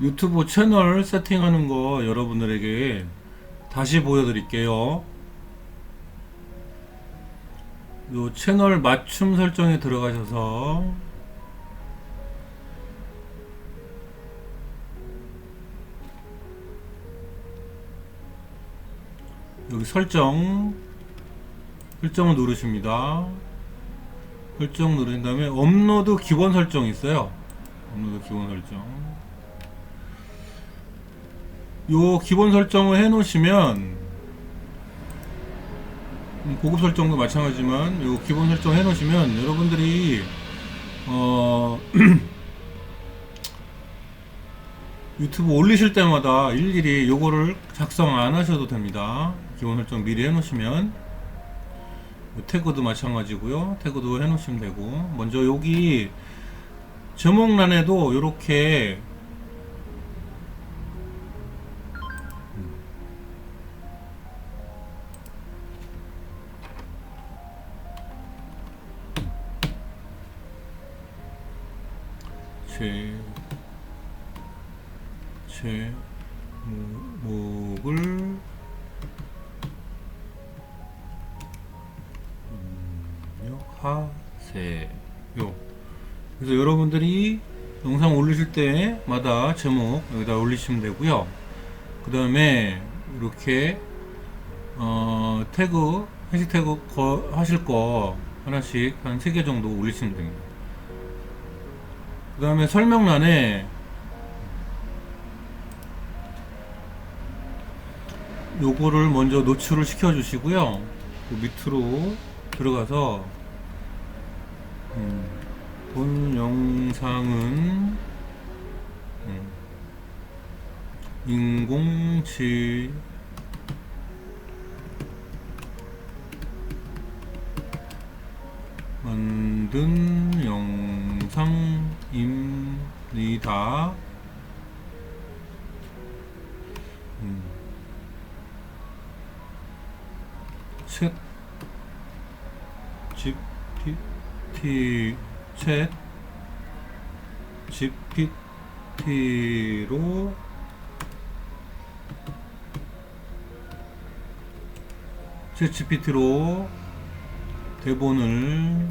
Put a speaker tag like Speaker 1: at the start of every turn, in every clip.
Speaker 1: 유튜브 채널 세팅하는 거 여러분들에게 다시 보여드릴게요. 요 채널 맞춤 설정에 들어가셔서 여기 설정 설정을 누르십니다. 설정 누르신 다음에 업로드 기본 설정 있어요. 업로드 기본 설정. 요 기본 설정을 해 놓으시면 음, 고급 설정도 마찬가지지만 요 기본 설정 해 놓으시면 여러분들이 어 유튜브 올리실 때마다 일일이 요거를 작성 안 하셔도 됩니다. 기본 설정 미리 해 놓으시면 요 태그도 마찬가지고요. 태그도 해 놓으시면 되고 먼저 여기 제목란에도 요렇게 하세요. 그래서 여러분들이 영상 올리실 때마다 제목 여기다 올리시면 되고요. 그 다음에 이렇게 어, 태그 해시 태그 거, 하실 거 하나씩 한세개 정도 올리시면 됩니다. 그 다음에 설명란에 요거를 먼저 노출을 시켜 주시고요. 그 밑으로 들어가서 음, 본 영상은 음, 인공지. 만든 영상입니다. 음. 챗 GPT 챗 GPT로 챗 GPT로 대본을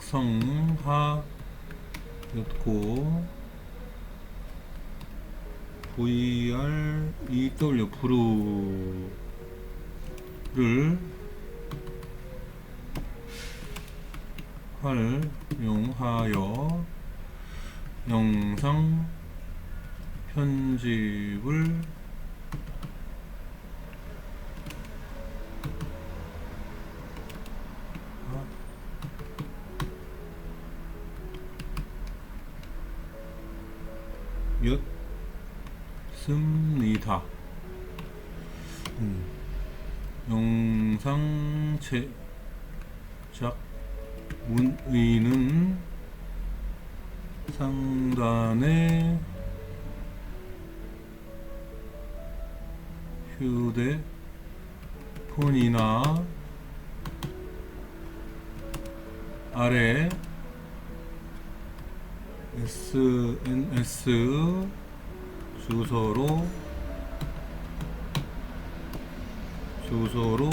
Speaker 1: 작성하였고 VR EW 브루를 활용하여 영상 편집을 였습니다. 음, 영상 제작 문의는 상단에 휴대폰이나 아래 SNS 주소로 주소로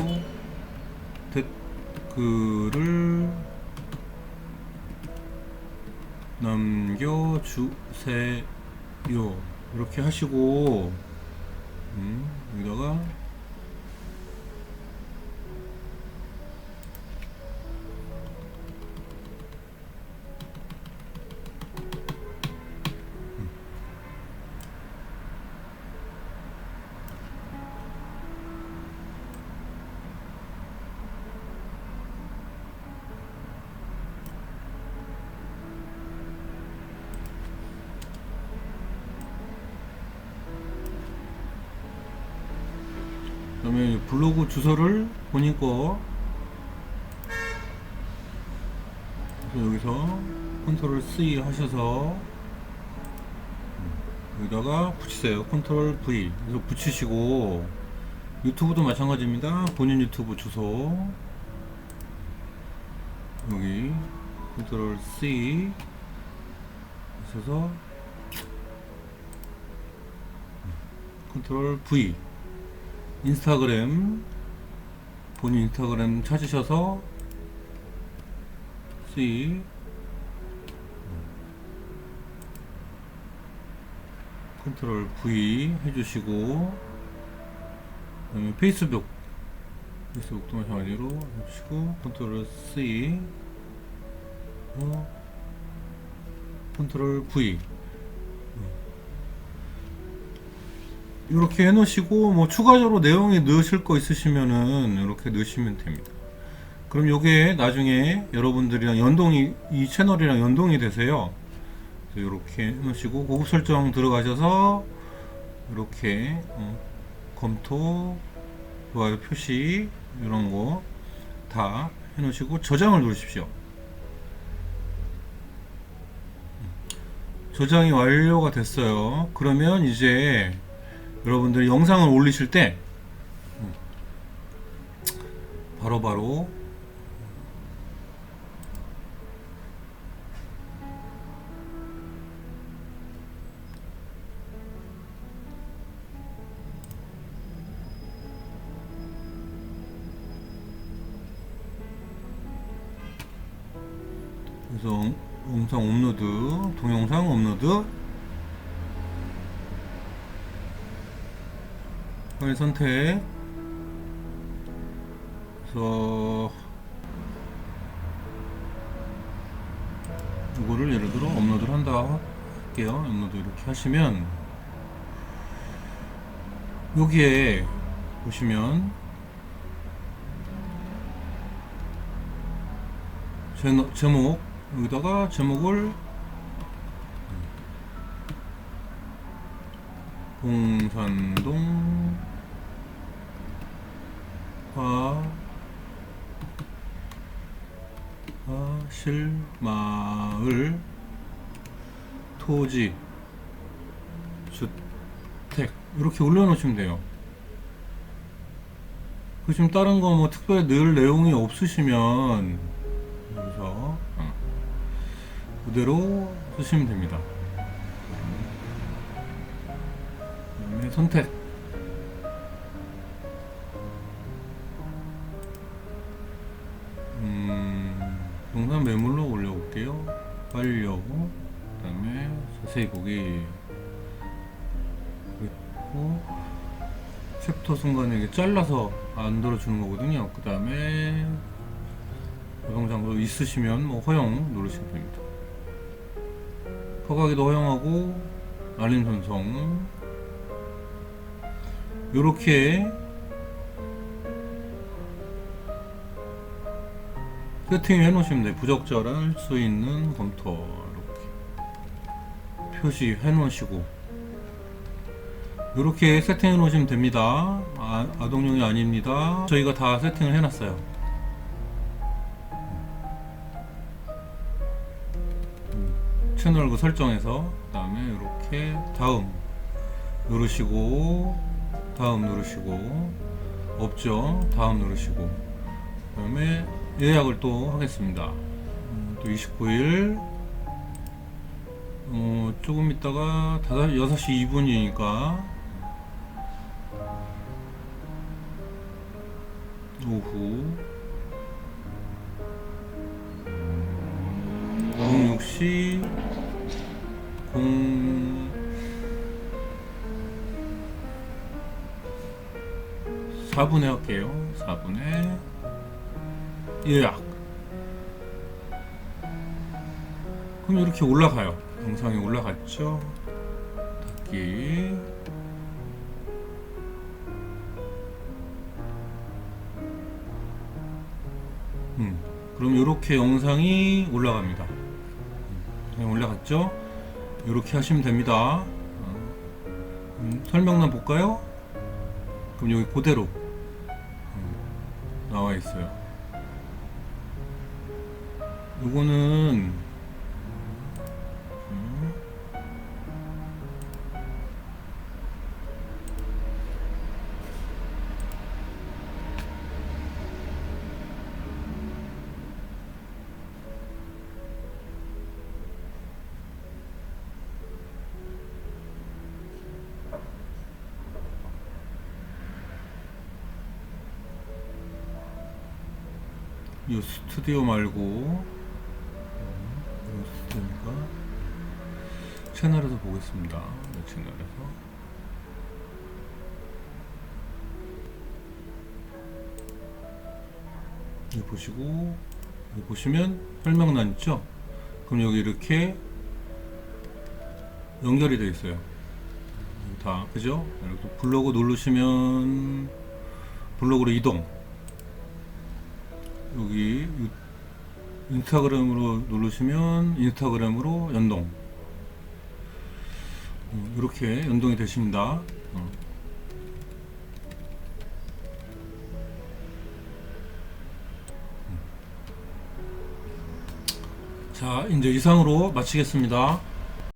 Speaker 1: 댓글을 남겨주세요. 이렇게 하시고 그다음에 블로그 주소를 그래서 여기서 컨트롤 C 하셔서 여기다가 붙이세요. 컨트롤 V. 그래서 붙이시고 유튜브도 마찬가지입니다. 본인 유튜브 주소. 여기 컨트롤 C 있어서 컨트롤 V 인스타그램 본인 인스타그램 찾으셔서 C 컨트롤 V 해주시고 그다음에 페이스북 페이스북도 마찬가지로 해주시고 컨트롤 C 어, 컨트롤 V 이렇게 해놓으시고 뭐 추가적으로 내용이 넣으실 거 있으시면은 이렇게 넣으시면 됩니다. 그럼 요게 나중에 여러분들이랑 연동이 이 채널이랑 연동이 되세요. 이렇게 해놓으시고 고급 설정 들어가셔서 이렇게 어, 검토 좋아요 표시 이런 거 다 해놓으시고 저장을 누르십시오. 저장이 완료가 됐어요. 그러면 이제 여러분들 영상을 올리실 때 음, 바로 바로 그래서 영상 업로드, 동영상 업로드 파일 선택. 그래서 이거를 예를 들어 업로드를 한다 할게요. 업로드 이렇게 하시면 여기에 보시면 제목 여기다가 제목을 공산동 화 실 마을 토지 주택 이렇게 올려놓으시면 돼요. 그 지금 다른 거 뭐 특별히 넣을 내용이 없으시면 여기서 어, 그대로 쓰시면 됩니다. 선택 순간에 이게 잘라서 안 들어주는 거거든요. 그 다음에 영상도 있으시면 뭐 허용 누르시면 됩니다. 허가기도 허용하고 알림 전송 요렇게 세팅 해놓으시면 돼요. 부적절할 수 있는 검토 이렇게 표시해 놓으시고 이렇게 세팅해 놓으시면 됩니다. 아, 아동용이 아닙니다. 저희가 다 세팅을 해 놨어요. 음, 채널 그 설정에서 그 다음에 이렇게 다음 누르시고 다음 누르시고 없죠. 다음 누르시고 그 다음에 예약을 또 하겠습니다. 음, 또 29일 어, 조금 있다가 6시 2분이니까 오후 06시 0 4분에 할게요. 4분에 예약. 그럼 이렇게 올라가요. 영상이 올라갔죠? 닫기. 그럼 이렇게 영상이 올라갑니다. 음, 올라갔죠? 이렇게 하시면 됩니다. 어, 음, 설명란 볼까요? 그럼 여기 그대로 음, 나와 있어요. 요거는 이 스튜디오 말고 이 스튜디오니까 채널에서 보겠습니다. 이 채널에서 여기 보시고 여기 보시면 설명란 있죠? 그럼 여기 이렇게 연결이 되어 있어요. 다 그죠? 블로그 누르시면 블로그로 이동. 여기 유- 인스타그램으로 누르시면 인스타그램으로 연동. 어, 이렇게 연동이 되십니다. 어. 자, 이제 이상으로 마치겠습니다.